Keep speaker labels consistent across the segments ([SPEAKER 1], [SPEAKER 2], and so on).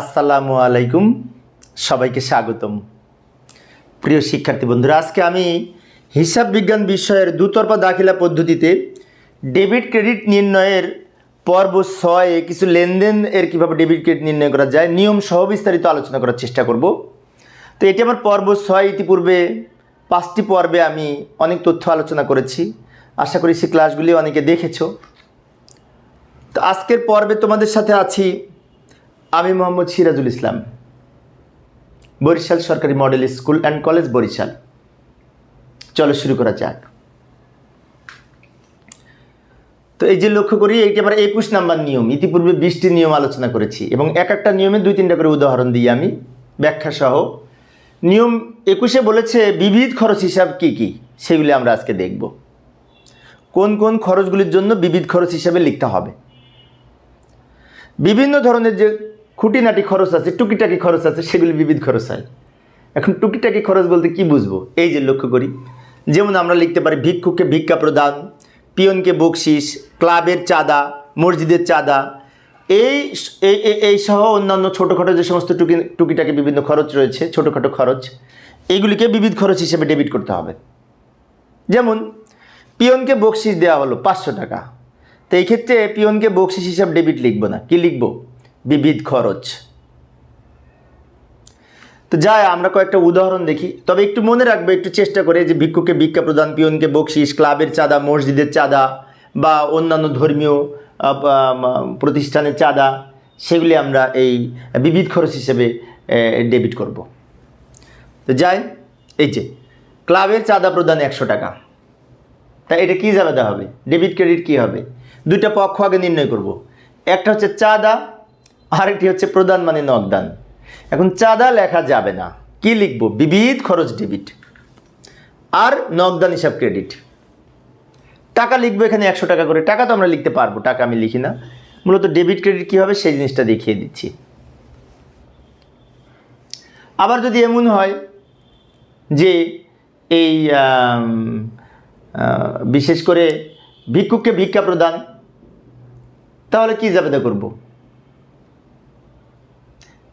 [SPEAKER 1] আসসালামু আলাইকুম। সবাইকে স্বাগতম। প্রিয় শিক্ষার্থী বন্ধুরা, আজকে আমি হিসাব বিজ্ঞান বিষয়ের দুতরফা দাখিলা পদ্ধতিতে ডেবিট ক্রেডিট নির্ণয়ের পর্ব ছয়ে কিছু লেনদেন এর কীভাবে ডেবিট ক্রেডিট নির্ণয় করা যায়, নিয়ম সহ বিস্তারিত আলোচনা করার চেষ্টা করব। তো এটি আমার পর্ব ছয় ইতিপূর্বে পাঁচটি পর্বে আমি অনেক তথ্য আলোচনা করেছি। আশা করি সেই ক্লাসগুলি অনেকে দেখেছ। তো আজকের পর্বে তোমাদের সাথে আছি আমি মোহাম্মদ সিরাজুল ইসলাম, বরিশাল সরকারি model school and college Barishal. চলো শুরু করা যাক। তো এই যে লক্ষ্য করি, এইটি আমার একুশ নাম্বার নিয়ম। ইতিপূর্বে বিশটি নিয়ম আলোচনা করেছি এবং এক একটা নিয়মে দুই তিনটা করে উদাহরণ দিই আমি ব্যাখ্যা সহ নিয়ম একুশে বলেছে, বিবিধ খরচ হিসাব কি কি? সেগুলি আমরা আজকে দেখব। কোন কোন খরচগুলির জন্য বিবিধ খরচ হিসাবে লিখতে হবে? বিভিন্ন ধরনের যে খুঁটিনাটি খরচ আছে, টুকিটাকি খরচ আছে, সেগুলি বিবিধ খরচ হয়। এখন টুকিটাকি খরচ বলতে কি বুঝব? এই যে লক্ষ্য করি, যেমন আমরা লিখতে পারি, ভিক্ষুককে ভিক্ষা প্রদান, পিয়নকে বকশিস, ক্লাবের চাঁদা, মসজিদের চাঁদা। এই এই, এই- এই সহ অন্যান্য ছোটোখাটো যে সমস্ত টুকি, টুকিটাকি বিভিন্ন খরচ রয়েছে, ছোটোখাটো খরচ এইগুলিকে বিবিধ খরচ হিসেবে ডেবিট করতে হবে। যেমন, পিয়নকে বকশিস দেওয়া হলো পাঁচশো টাকা। তো এই ক্ষেত্রে পিয়নকে বকশিস হিসাব ডেবিট লিখব না, কি লিখব? বিবিধ খরচ। তো যাই আমরা কয়েকটা উদাহরণ দেখি। তবে একটু মনে রাখবে, একটু চেষ্টা করে যে ভিক্ষুকে ভিক্ষা প্রদান, পিয়নকে বকশিস, ক্লাবের চাঁদা, মসজিদের চাঁদা বা অন্যান্য ধর্মীয় প্রতিষ্ঠানের চাঁদা, সেগুলি আমরা এই বিবিধ খরচ হিসেবে ডেবিট করব। তো যাই এই যে, ক্লাবের চাঁদা প্রদান একশো টাকা। তা এটা কী দেওয়া হবে? ডেবিট ক্রেডিট কী হবে? দুইটা পক্ষ আগে নির্ণয় করব। একটা হচ্ছে চাঁদা আরেকটি হচ্ছে প্রদান মানে নগদান এখন চাঁদা লেখা যাবে না। কি লিখব? বিবিধ খরচ ডেবিট আর নগদান হিসাব ক্রেডিট টাকা লিখব এখানে একশো টাকা করে। টাকা তো আমরা লিখতে পারব, টাকা আমি লিখি না। মূলত ডেবিট ক্রেডিট কী হবে? সেই জিনিসটা দেখিয়ে দিচ্ছি। আবার যদি এমন হয় যে এই বিশেষ করে ভিক্ষুককে ভিক্ষা প্রদান, তাহলে কি জাবেদা করব?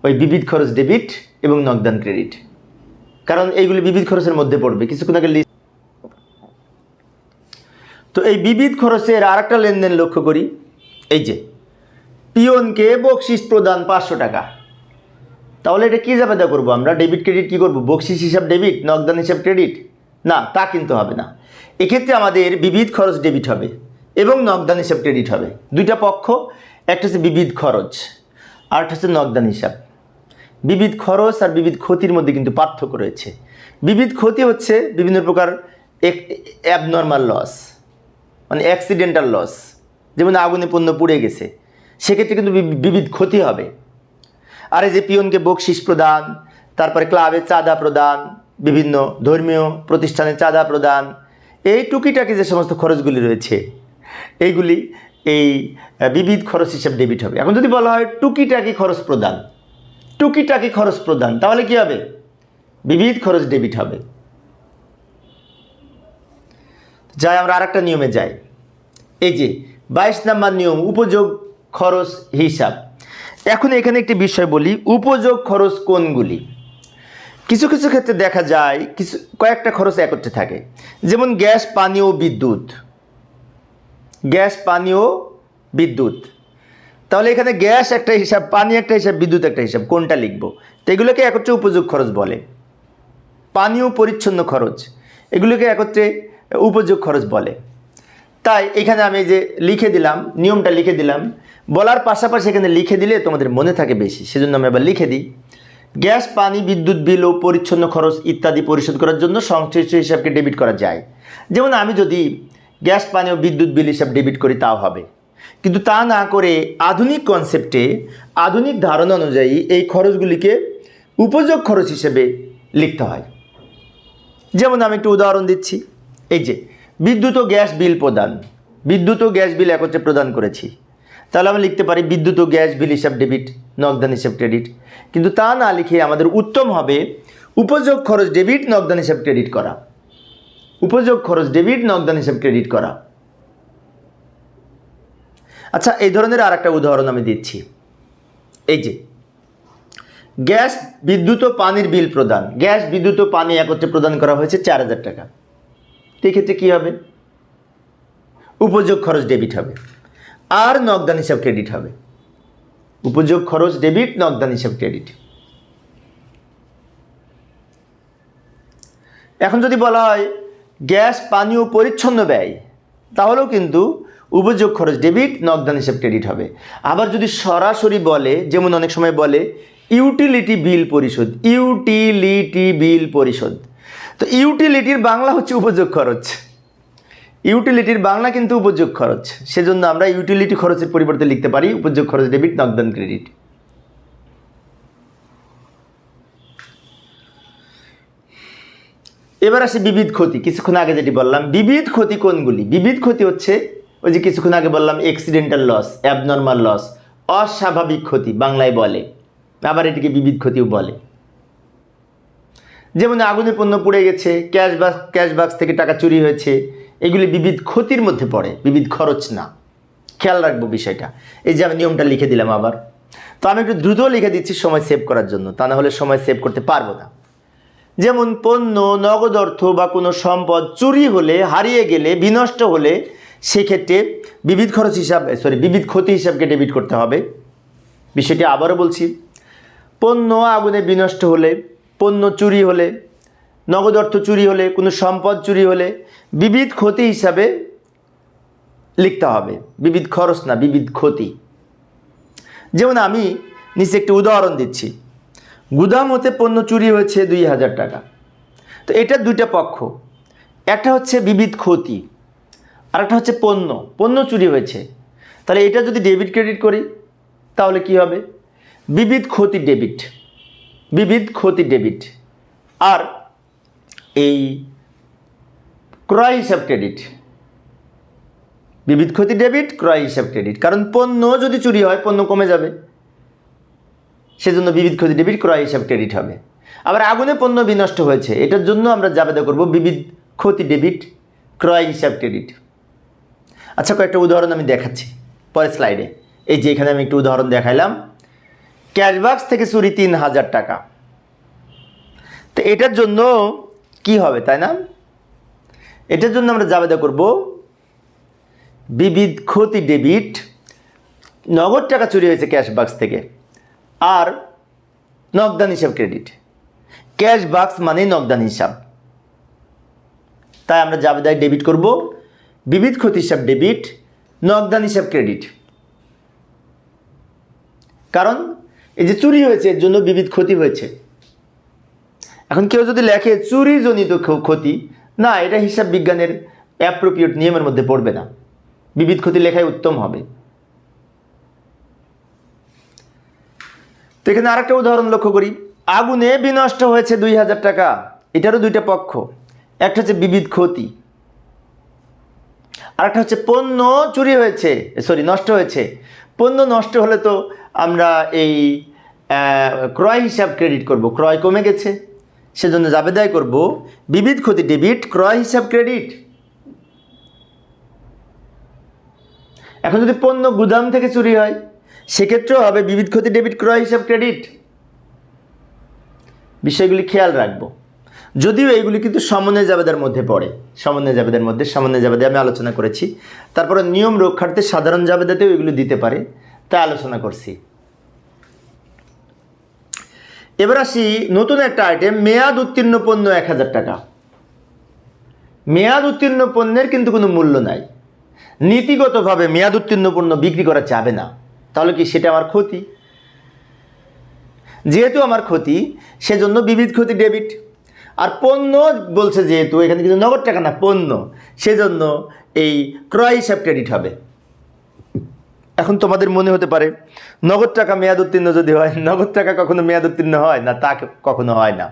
[SPEAKER 1] ওই বিবিধ খরচ ডেবিট এবং নগদান ক্রেডিট। কারণ এইগুলি বিবিধ খরচের মধ্যে পড়বে। কিছুক্ষণ আগে লিস্ট তো এই বিবিধ খরচের আর একটা লেনদেন লক্ষ্য করি। এই যে পিয়নকে বকশিস প্রদান পাঁচশো টাকা। তাহলে এটা কী জাবেদা করব আমরা? ডেবিট ক্রেডিট কী করব? বকশিস হিসাব ডেবিট, নগদান হিসাব ক্রেডিট? না, তা কিন্তু হবে না। এক্ষেত্রে আমাদের বিবিধ খরচ ডেবিট হবে এবং নগদান হিসাব ক্রেডিট হবে। দুইটা পক্ষ, একটা হচ্ছে বিবিধ খরচ, আর একটা হচ্ছে নগদান হিসাব। বিবিধ খরচ আর বিবিধ ক্ষতির মধ্যে কিন্তু পার্থক্য রয়েছে। বিবিধ ক্ষতি হচ্ছে বিভিন্ন প্রকার অ্যাবনর্মাল লস মানে অ্যাক্সিডেন্টাল লস যেমন আগুনে পণ্য পুড়ে গেছে। সেক্ষেত্রে কিন্তু বিবিধ ক্ষতি হবে। আর এই যে পিয়নকে বকশিস প্রদান, তারপরে ক্লাবে চাঁদা প্রদান, বিভিন্ন ধর্মীয় প্রতিষ্ঠানে চাঁদা প্রদান, এই টুকিটাকি যে সমস্ত খরচগুলি রয়েছে, এইগুলি এই, বিবিধ খরচ হিসেবে ডেবিট হবে। এখন যদি বলা হয় টুকিটাকি খরচ প্রদান টুকিটাকি খরচ প্রদান, তাহলে কি হবে? বিবিধ খরচ ডেবিট হবে। যাই, আমরা আরেকটা নিয়মে যাই। এই যে, বাইশ নাম্বার নিয়ম, উপযোগ খরচ হিসাব। এখন এখানে একটি বিষয় বলি, উপযোগ খরচ কোনগুলি? কিছু কিছু ক্ষেত্রে দেখা যায়, কিছু, কয়েকটা খরচ একত্রে থাকে। যেমন গ্যাস পানি ও বিদ্যুৎ। গ্যাস পানি ও বিদ্যুৎ। তাহলে এখানে গ্যাস একটা হিসাব, পানি একটা হিসাব, বিদ্যুৎ একটা হিসাব, কোনটা লিখব? তো এগুলোকে একত্রে উপযোগ খরচ বলে। পানীয় পরিচ্ছন্ন খরচ, এগুলোকে একত্রে উপযোগ খরচ বলে। তাই এখানে আমি যে লিখে দিলাম, নিয়মটা লিখে দিলাম, বলার পাশাপাশি এখানে লিখে দিলে তোমাদের মনে থাকে বেশি, সেজন্য আমি আবার লিখে দিই। গ্যাস, পানি, বিদ্যুৎ বিল ও পরিচ্ছন্ন খরচ ইত্যাদি পরিশোধ করার জন্য সংশ্লিষ্ট হিসাবকে ডেবিট করা যায়। যেমন আমি যদি গ্যাস, পানি ও বিদ্যুৎ বিল হিসাব ডেবিট করি, তাও হবে। কিন্তু তা না করে আধুনিক কনসেপ্টে আধুনিক ধারণা অনুযায়ী এই খরচগুলিকে উপযোগ খরচ হিসেবে লিখতে হয়। যেমন আমি একটু উদাহরণ দিচ্ছি। এই যে, বিদ্যুৎ ও গ্যাস বিল প্রদান। বিদ্যুৎ ও গ্যাস বিল একত্রে প্রদান করেছি। তাহলে আমি লিখতে পারি বিদ্যুৎ ও গ্যাস বিল হিসাব ডেবিট নগদান হিসাব ক্রেডিট কিন্তু তা না লিখে আমাদের উত্তম হবে উপযোগ খরচ ডেবিট নগদান হিসাব ক্রেডিট করা। উপযোগ খরচ ডেবিট নগদান হিসাব ক্রেডিট করা। আচ্ছা এই ধরনের আর একটা উদাহরণ আমি দিচ্ছি। এই যে, গ্যাস, বিদ্যুৎ ও পানির বিল প্রদান। গ্যাস, বিদ্যুৎ ও পানি একত্রে প্রদান করা হয়েছে চার হাজার টাকা। তো এক্ষেত্রে কী হবে? উপযোগ খরচ ডেবিট হবে। আর নগদান হিসাব ক্রেডিট হবে। উপযোগ খরচ ডেবিট, নগদান হিসাব ক্রেডিট। এখন যদি বলা হয়, গ্যাস পানি ও পরিচ্ছন্ন ব্যয়, তাহলেও কিন্তু উপযোগ খরচ ডেবিট নগদান হিসাব ক্রেডিট হবে। আবার যদি সরাসরি বলে, যেমন অনেক সময় বলে ইউটিলিটি বিল পরিশোধ ইউটিলিটি বিল পরিশোধ। তো ইউটিলিটির বাংলা হচ্ছে উপযোগ খরচ। ইউটিলিটির বাংলা কিন্তু উপযোগ খরচ। সেজন্য আমরা ইউটিলিটি খরচের পরিবর্তে লিখতে পারি, উপযোগ খরচ ডেবিট নগদান ক্রেডিট এবার আসি বিবিধ ক্ষতি। কিছুক্ষণ আগে যেটি বললাম, বিবিধ ক্ষতি কোনগুলি? বিবিধ ক্ষতি হচ্ছে ওই যে কিছুক্ষণ আগে বললাম এক্সিডেন্টাল লস অ্যাবনর্মাল লস অস্বাভাবিক ক্ষতি বাংলায় বলে। আবার এটিকে বিবিধ ক্ষতিও বলে। যেমন আগুনে পণ্য পুড়ে গেছে ক্যাশ বাক্স ক্যাশ বাক্স থেকে টাকা চুরি হয়েছে, এগুলি বিবিধ ক্ষতির মধ্যে পড়ে, বিবিধ খরচ না। খেয়াল রাখব বিষয়টা। এই যে আমি নিয়মটা লিখে দিলাম আবার। তো আমি একটু দ্রুত লিখে দিচ্ছি সময় সেভ করার জন্য, তা না হলে সময় সেভ করতে পারব না। যেমন পণ্য, নগদ অর্থ বা কোনো সম্পদ চুরি হলে, হারিয়ে গেলে, বিনষ্ট হলে সেক্ষেত্রে বিবিধ খরচ হিসাব সরি বিবিধ ক্ষতি হিসাবকে ডেবিট করতে হবে। বিষয়টি আবারও বলছি। পণ্য আগুনে বিনষ্ট হলে, পণ্য চুরি হলে, নগদ অর্থ চুরি হলে, কোনো সম্পদ চুরি হলে বিবিধ ক্ষতি হিসাবে লিখতে হবে। বিবিধ খরচ না, বিবিধ ক্ষতি। যেমন আমি নিচে একটি উদাহরণ দিচ্ছি। গুদাম হতে পণ্য চুরি হয়েছে দুই হাজার টাকা। তো এটা দুইটা পক্ষ। একটা হচ্ছে বিবিধ ক্ষতি। আর একটা হচ্ছে পণ্য পণ্য চুরি হয়েছে। তাহলে এটা যদি ডেবিট ক্রেডিট করি, তাহলে কি হবে? বিবিধ ক্ষতি ডেবিট বিবিধ ক্ষতি ডেবিট আর এই ক্রয় হিসাব ক্রেডিট বিবিধ ক্ষতি ডেবিট ক্রয় হিসাব ক্রেডিট কারণ পণ্য যদি চুরি হয়, পণ্য কমে যাবে। সেজন্য বিবিধ ক্ষতি ডেবিট ক্রয় হিসাব ক্রেডিট হবে। আবার আগুনে পণ্য বিনষ্ট হয়েছে, এটার জন্য আমরা জাবেদা করব বিবিধ ক্ষতি ডেবিট ক্রয় হিসাব ক্রেডিট আচ্ছা কয়েকটা উদাহরণ আমি দেখাচ্ছি পরের স্লাইডে। এই যে এখানে আমি একটু উদাহরণ দেখাইলাম। ক্যাশবাক্স থেকে চুরি তিন হাজার টাকা। তো এটার জন্য কি হবে তাই না? এটার জন্য আমরা জাবেদা করব, বিবিধ ক্ষতি ডেবিট, নগদ টাকা চুরি হয়েছে ক্যাশ বাক্স থেকে, আর নগদান হিসাব ক্রেডিট। ক্যাশ বাক্স মানে নগদান হিসাব। তাই আমরা জাবেদায় ডেবিট করব। বিবিধ ক্ষতি হিসাব ডেবিট নগদান হিসাব ক্রেডিট কারণ এই যে চুরি হয়েছে, এর জন্য বিবিধ ক্ষতি হয়েছে। এখন কেউ যদি লেখে চুরিজনিত ক্ষ- ক্ষতি, না, এটা হিসাব বিজ্ঞানের অ্যাপ্রোপ্রিয়েট নিয়মের মধ্যে পড়বে না। বিবিধ ক্ষতি লেখাই উত্তম হবে। তো এখানে আরেকটা উদাহরণ লক্ষ্য করি। আগুনে বিনষ্ট হয়েছে দুই হাজার টাকা। এটারও দুইটা পক্ষ। একটা হচ্ছে বিবিধ ক্ষতি। আরেকটা হচ্ছে পণ্য চুরি হয়েছে সরি নষ্ট হয়েছে। পণ্য নষ্ট হলে তো আমরা এই ক্রয় হিসাব ক্রেডিট করব। ক্রয় কমে গেছে। সেজন্য জাবেদায় করব, বিবিধ ক্ষতি ডেবিট ক্রয় হিসাব ক্রেডিট এখন যদি পণ্য গুদাম থেকে চুরি হয়, সেক্ষেত্রেও হবে বিবিধ ক্ষতি ডেবিট ক্রয় হিসাব ক্রেডিট বিষয়গুলি খেয়াল রাখব। যদিও এইগুলি কিন্তু সমন্বয় জাবেদার মধ্যে পড়ে। সমন্বয় জাবেদার মধ্যে, সমন্বয় জাবেদে আমি আলোচনা করেছি। তারপরে নিয়ম রক্ষার্থে সাধারণ জাবেদাতেও এগুলো দিতে পারে। তা আলোচনা করছি। এবার আসি নতুন একটা আইটেম মেয়াদ উত্তীর্ণ পণ্য এক হাজার টাকা। মেয়াদ উত্তীর্ণ পণ্যের কিন্তু কোনো মূল্য নাই। নীতিগতভাবে মেয়াদ উত্তীর্ণ পণ্য বিক্রি করা যাবে না। তাহলে কি সেটা আমার ক্ষতি? যেহেতু আমার ক্ষতি, সেজন্য বিবিধ ক্ষতি ডেবিট। আর পণ্য বলছে যেহেতু, এখানে কিন্তু নগদ টাকা না, পণ্য। সেজন্য এই ক্রয় হিসাব ক্রেডিট হবে। এখন তোমাদের মনে হতে পারে, নগদ টাকা মেয়াদ উত্তীর্ণ যদি হয়, নগদ টাকা কখনো মেয়াদ উত্তীর্ণ হয় না, তা কখনো হয় না।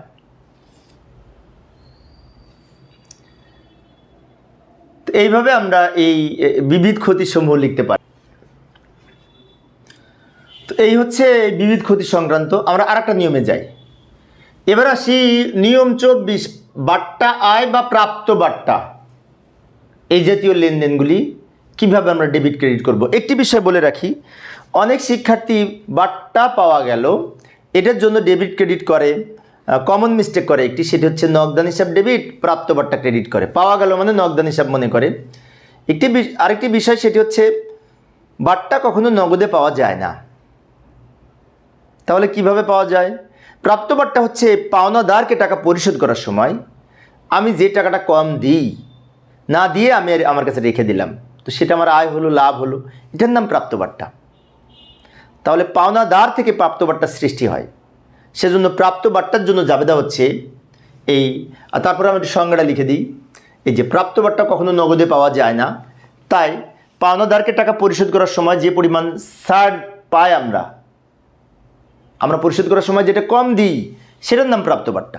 [SPEAKER 1] এইভাবে আমরা এই বিবিধ ক্ষতিসমূহ লিখতে পারি। তো এই হচ্ছে বিবিধ ক্ষতি সংক্রান্ত। আমরা আরেকটা নিয়মে যাই। এবার আসি নিয়ম চব্বিশ, বাট্টা আয় বা প্রাপ্ত বাট্টা। এই জাতীয় লেনদেনগুলি কীভাবে আমরা ডেবিট ক্রেডিট করব? একটি বিষয় বলে রাখি, অনেক শিক্ষার্থী বাট্টা পাওয়া গেল, এটার জন্য ডেবিট ক্রেডিট করে কমন মিস্টেক করে। একটি সেটি হচ্ছে নগদান হিসাব ডেবিট, প্রাপ্ত বাট্টা ক্রেডিট করে। পাওয়া গেল মানে নগদান হিসাব মনে করে। একটি আরেকটি বিষয় সেটি হচ্ছে, বাট্টা কখনো নগদে পাওয়া যায় না। তাহলে কীভাবে পাওয়া যায়? প্রাপ্ত বাট্টা হচ্ছে পাওনাদারকে টাকা পরিশোধ করার সময় আমি যে টাকাটা কম দিই, না দিয়ে আমি আমার কাছে রেখে দিলাম। তো সেটা আমার আয় হলো, লাভ হলো, এটার নাম প্রাপ্ত বাট্টা তাহলে পাওনাদার থেকে প্রাপ্ত বাট্টার সৃষ্টি হয়। সেজন্য প্রাপ্ত বাট্টার জন্য জাবেদা হচ্ছে এই তারপরে আমি একটু সংজ্ঞাটা লিখে দিই। এই যে প্রাপ্ত বাট্টা কখনো নগদে পাওয়া যায় না। তাই পাওনাদারকে টাকা পরিশোধ করার সময় যে পরিমাণ সার পাই আমরা আমরা পরিশোধ করার সময় যেটা কম দিই, সেটার নাম প্রাপ্ত বাট্টা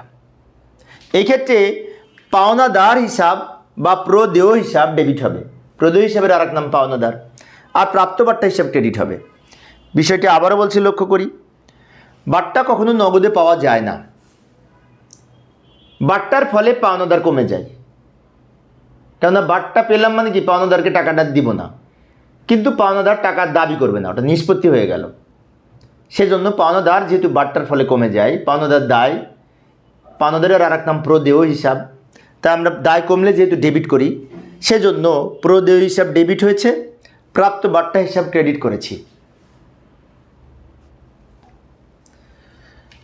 [SPEAKER 1] এই ক্ষেত্রে পাওনাদার হিসাব বা প্রদেয় হিসাব ডেবিট হবে। প্রদেয় হিসাবের আর এক নাম পাওনাদার, আর প্রাপ্ত বাট্টা হিসাব ক্রেডিট হবে। বিষয়টি আবারও বলছি, লক্ষ্য করি। বাট্টা কখনো নগদে পাওয়া যায় না। বাট্টার ফলে পাওনাদার কমে যায়। কেননা বাট্টা পেলাম মানে কি? পাওনাদারকে টাকাটা দিব না। কিন্তু পাওনাদার টাকার দাবি করবে না। ওটা নিষ্পত্তি হয়ে গেল। সেজন্য পাওনাদার যেহেতু বাট্টার ফলে কমে যায়, পাওনাদার দায়, পাওনাদারের আর এক নাম প্রদেয় হিসাব। তা আমরা দায় কমলে যেহেতু ডেবিট করি, সেজন্য প্রদেয় হিসাব ডেবিট হয়েছে, প্রাপ্ত বাট্টা হিসাব ক্রেডিট করেছি।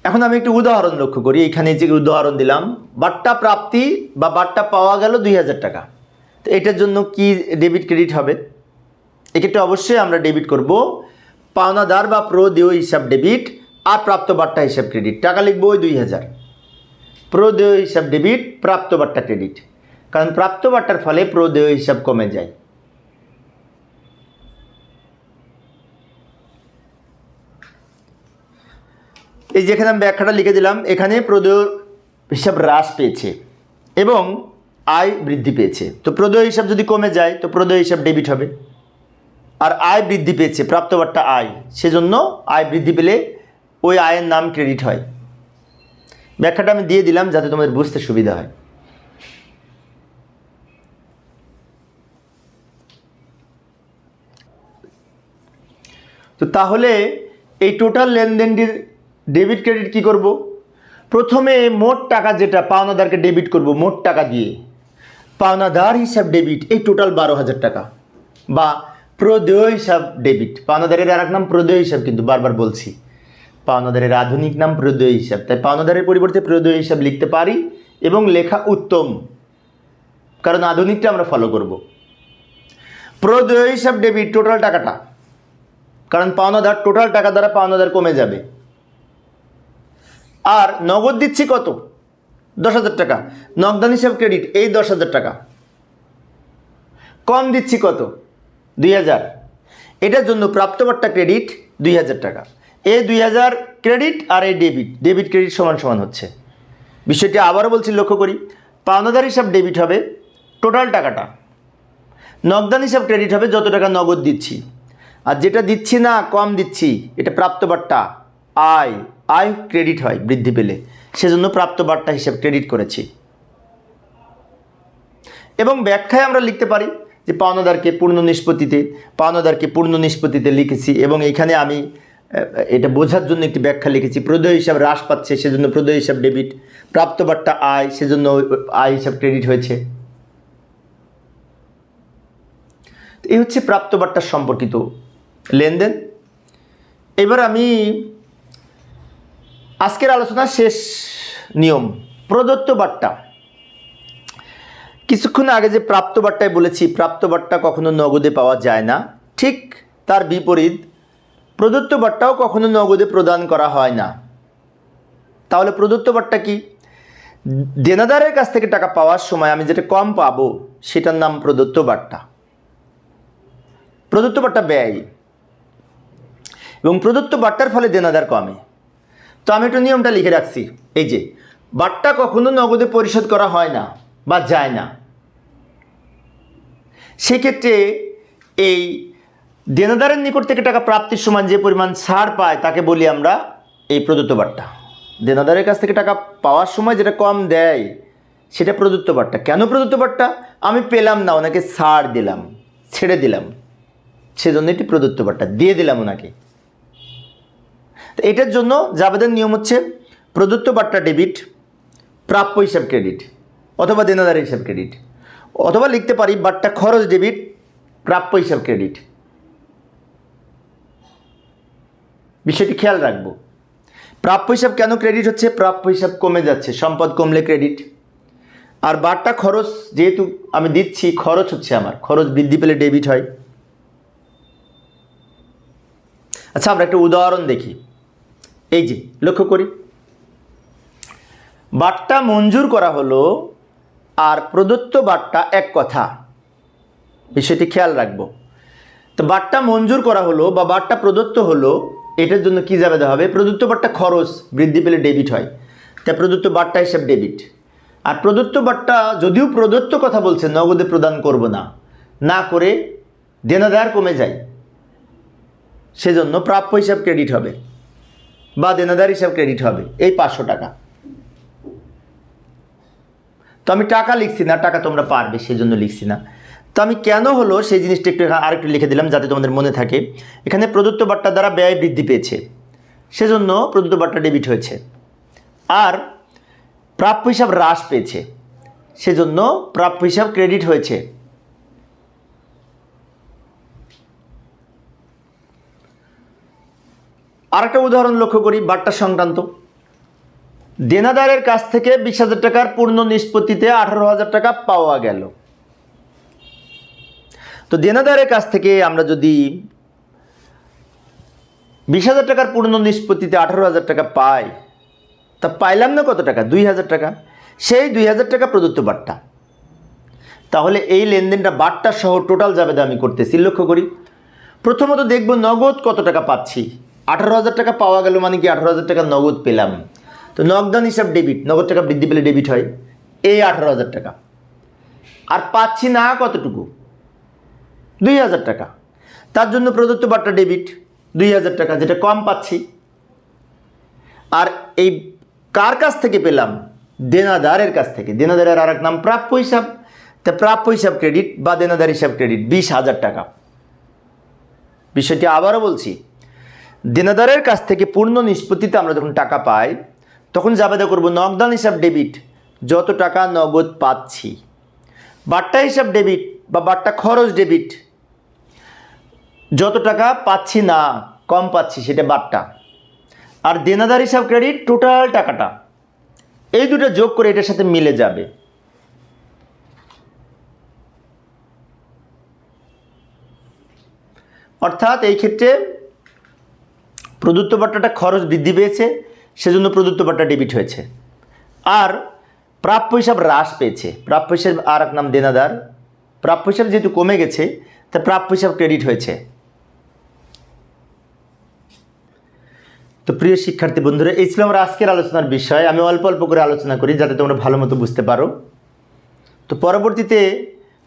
[SPEAKER 1] এখন আমি একটি উদাহরণ লক্ষ্য করি, এখানে যে উদাহরণ দিলাম বাট্টা প্রাপ্তি বা বাট্টা পাওয়া গেল দুই হাজার টাকা। তো এটার জন্য কি ডেবিট ক্রেডিট হবে? এক্ষেত্রে অবশ্যই আমরা ডেবিট করব পাওনাদার বা প্রদেয় হিসাব ডেবিট আর প্রাপ্ত বাট্টা হিসাব ক্রেডিট টাকা লিখব ওই দুই হাজার। প্রদেয় হিসাব ডেবিট প্রাপ্ত বাট্টা ক্রেডিট কারণ প্রাপ্ত বাট্টার ফলে প্রদেয় হিসাব কমে যায়। এই যেখানে আমি ব্যাখ্যাটা লিখে দিলাম, এখানে প্রদেয় হিসাব হ্রাস পেয়েছে এবং আয় বৃদ্ধি পেয়েছে। তো প্রদেয় হিসাব যদি কমে যায়, তো প্রদেয় হিসাব ডেবিট হবে। আর আয় বৃদ্ধি পেয়েছে প্রাপ্তবারটা আয়। সেজন্য আয় বৃদ্ধি পেলে ওই আয়ের নাম ক্রেডিট হয়। ব্যাখ্যাটা আমি দিয়ে দিলাম যাতে তোমাদের বুঝতে সুবিধা হয়। তো তাহলে এই টোটাল লেনদেনটির ডেবিট ক্রেডিট কি করব? প্রথমে মোট টাকা যেটা, পাওনাদারকে ডেবিট করব মোট টাকা দিয়ে। পাওনাদার হিসাব ডেবিট এই টোটাল বারো হাজার টাকা। বা প্রদেয় হিসাব ডেবিট পাওনাদারের আর এক নাম প্রদেয় হিসাব কিন্তু বারবার বলছি। পাওনাদারের আধুনিক নাম প্রদেয় হিসাব। তাই পাওনাদারের পরিবর্তে প্রদেয় হিসাব লিখতে পারি এবং লেখা উত্তম। কারণ আধুনিকটা আমরা ফলো করব। প্রদেয় হিসাব ডেবিট টোটাল টাকাটা। কারণ পাওনাদার টোটাল টাকা দ্বারা পাওনাদার কমে যাবে। আর নগদ দিচ্ছি কত? দশ হাজার টাকা। নগদান হিসাব ক্রেডিট এই দশ হাজার টাকা। কম দিচ্ছি কত? দুই হাজার। এটার জন্য প্রাপ্তবার্তা ক্রেডিট দুই হাজার টাকা। এ দুই হাজার ক্রেডিট আর এ ডেবিট। ডেবিট ক্রেডিট সমান সমান হচ্ছে। বিষয়টি আবারও বলছি, লক্ষ্য করি। পাওনাদার হিসাব ডেবিট হবে টোটাল টাকাটা। নগদান হিসাব ক্রেডিট হবে যত টাকা নগদ দিচ্ছি। আর যেটা দিচ্ছি না, কম দিচ্ছি, এটা প্রাপ্তবার্তা আয়। আয় ক্রেডিট হয় বৃদ্ধি পেলে। সেজন্য প্রাপ্তবার্তা হিসাব ক্রেডিট করেছি। এবং ব্যাখ্যায় আমরা লিখতে পারি যে পাওনাদারকে পূর্ণ নিষ্পত্তিতে, পাওনাদারকে পূর্ণ নিষ্পত্তিতে লিখেছি এবং এখানে আমি এটা বোঝার জন্য একটি ব্যাখ্যা লিখেছি। প্রদয় হিসাব হ্রাস পাচ্ছে, সেজন্য প্রদয় হিসাব ডেবিট। প্রাপ্তবার্তা আয়, সেজন্য আয় হিসাব ক্রেডিট হয়েছে। এই হচ্ছে প্রাপ্তবার্তার সম্পর্কিত লেনদেন। এবার আমি আজকের আলোচনার শেষ নিয়ম, প্রদত্ত বার্তা। কিছুক্ষণ আগে যে প্রাপ্ত বার্তায় বলেছি প্রাপ্ত বার্তা কখনো নগদে পাওয়া যায় না, ঠিক তার বিপরীত প্রদত্ত বার্তাও কখনো নগদে প্রদান করা হয় না। তাহলে প্রদত্ত বার্তা কি? দেনাদারের কাছ থেকে টাকা পাওয়ার সময় আমি যেটা কম পাবো, সেটার নাম প্রদত্ত বার্তা প্রদত্ত বার্তা ব্যয়। এবং প্রদত্ত বার্তার ফলে দেনাদার কমে। তো আমি একটু নিয়মটা লিখে রাখছি, এই যে বার্তা কখনো নগদে পরিশোধ করা হয় না। বা যায় না। সেক্ষেত্রে এই দেনাদারের নিকট থেকে টাকা প্রাপ্তির সমান যে পরিমাণ ছাড় পায়, তাকে বলি আমরা এই প্রদত্ত বার্তা দেনাদারের কাছ থেকে টাকা পাওয়ার সময় যেটা কম দেয়, সেটা প্রদত্ত বার্তা কেন প্রদত্ত বার্তা আমি পেলাম না, ওনাকে ছাড় দিলাম, ছেড়ে দিলাম। সেজন্য এটি প্রদত্ত বার্তা দিয়ে দিলাম ওনাকে। তো এটার জন্য জাবেদের নিয়ম হচ্ছে প্রদত্ত বার্তা ডেবিট, প্রাপ্য হিসাব ক্রেডিট। অথবা দেনাদার হিসাব ক্রেডিট অথবা লিখতে পারি বার্তা খরচ ডেবিট প্রাপ্য হিসাব ক্রেডিট বিষয়টি খেয়াল রাখব। প্রাপ্য হিসাব কেন ক্রেডিট হচ্ছে? প্রাপ্য হিসাব কমে যাচ্ছে, সম্পদ কমলে ক্রেডিট আর বারটা খরচ, যেহেতু আমি দিচ্ছি, খরচ হচ্ছে আমার, খরচ বৃদ্ধি পেলে ডেবিট হয়। আচ্ছা আমরা একটা উদাহরণ দেখি। এই যে, লক্ষ্য করি। বাট্টা মঞ্জুর করা হলো আর প্রদত্ত বাট্টা এক কথা। বিষয়টি খেয়াল রাখব। তো বাট্টা মঞ্জুর করা হলো বা বাট্টা প্রদত্ত হলো, এটার জন্য কী যাবে হবে? প্রদত্ত বাট্টা খরচ বৃদ্ধি পেলে ডেবিট হয়। তাই প্রদত্ত বাট্টা হিসাব ডেবিট। আর প্রদত্ত বাট্টা যদিও প্রদত্ত কথা বলছে, নগদে প্রদান করব না। না করে দেনাদার কমে যায়। সেজন্য প্রাপ্য হিসাব ক্রেডিট হবে বা দেনাদার হিসাব ক্রেডিট হবে। এই পাঁচশো টাকা। তো আমি টাকা লিখছি না, টাকা তোমরা পারবে সেই জন্য লিখছি না। তো আমি কেন হলো সেই জিনিসটা একটু আরেকটু লিখে দিলাম যাতে তোমাদের মনে থাকে। এখানে প্রদত্ত বার্তা দ্বারা ব্যয় বৃদ্ধি পেয়েছে। সেজন্য প্রদত্ত বার্তা ডেবিট হয়েছে। আর প্রাপ্য হিসাব হ্রাস পেয়েছে। সেজন্য প্রাপ্য হিসাব ক্রেডিট হয়েছে। আরেকটা উদাহরণ লক্ষ্য করি, বার্তা সংক্রান্ত। দেনাদারের কাছ থেকে বিশ হাজার টাকার পূর্ণ নিষ্পত্তিতে আঠারো হাজার টাকা পাওয়া গেল। তো দেনাদারের কাছ থেকে আমরা যদি বিশ হাজার টাকার পূর্ণ নিষ্পত্তিতে আঠারো হাজার টাকা পাই, তা পাইলাম না কত টাকা? দুই হাজার টাকা। সেই দুই হাজার টাকা প্রদত্ত বার্তা তাহলে এই লেনদেনটা বার্তা সহ টোটাল যাবে আমি করতেছি, লক্ষ্য করি। প্রথমত দেখব নগদ কত টাকা পাচ্ছি। আঠারো হাজার টাকা পাওয়া গেল মানে কি আঠারো হাজার টাকা নগদ পেলাম। তো নগদান হিসাব ডেবিট নগদ টাকা বৃদ্ধি পেলে ডেবিট হয়, এই আঠারো হাজার টাকা। আর পাচ্ছি না কতটুকু? দুই হাজার টাকা। তার জন্য প্রদত্ত বার্তা ডেবিট দুই হাজার টাকা, যেটা কম পাচ্ছি। আর এই কার কাছ থেকে পেলাম? দেনাদারের কাছ থেকে। দেনাদারের আর এক নাম প্রাপ্য হিসাব। তা প্রাপ্য হিসাব ক্রেডিট বা দেনাদার হিসাব ক্রেডিট বিশ হাজার টাকা। বিষয়টি আবারও বলছি। দেনাদারের কাছ থেকে পূর্ণ নিষ্পত্তিতে আমরা যখন টাকা পাই তখন জাবেদা করব নগদান হিসাব ডেবিট, যত টাকা নগদ পাচ্ছি। বাট্টা হিসাব ডেবিট বা বাট্টা খরচ ডেবিট, যত টাকা পাচ্ছি না, কম পাচ্ছি, সেটা বাট্টা। আর দেনাদার হিসাব ক্রেডিট, টোটাল টাকাটা। এই দুটো যোগ করে এটার সাথে মিলে যাবে। অর্থাৎ এই ক্ষেত্রে প্রদত্ত বাট্টাটা খরচ বৃদ্ধি পেয়েছে। সেজন্য প্রদত্ত বাট্টা ডেবিট হয়েছে। আর প্রাপ্য হিসাব হ্রাস পেয়েছে। প্রাপ্য হিসাব আর এক নাম দেনাদার। প্রাপ্য হিসাব যেহেতু কমে গেছে, তা প্রাপ্য হিসাব ক্রেডিট হয়েছে। তো প্রিয় শিক্ষার্থী বন্ধুরা, এই ছিল আমার আজকের আলোচনার বিষয়। আমি অল্প অল্প করে আলোচনা করি যাতে তোমরা ভালো মতো বুঝতে পারো। তো পরবর্তীতে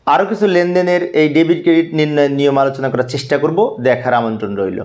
[SPEAKER 1] আরও কিছু লেনদেনের এই ডেবিট ক্রেডিট নির্ণয়ের নিয়ম আলোচনা করার চেষ্টা করব। দেখার আমন্ত্রণ রইল।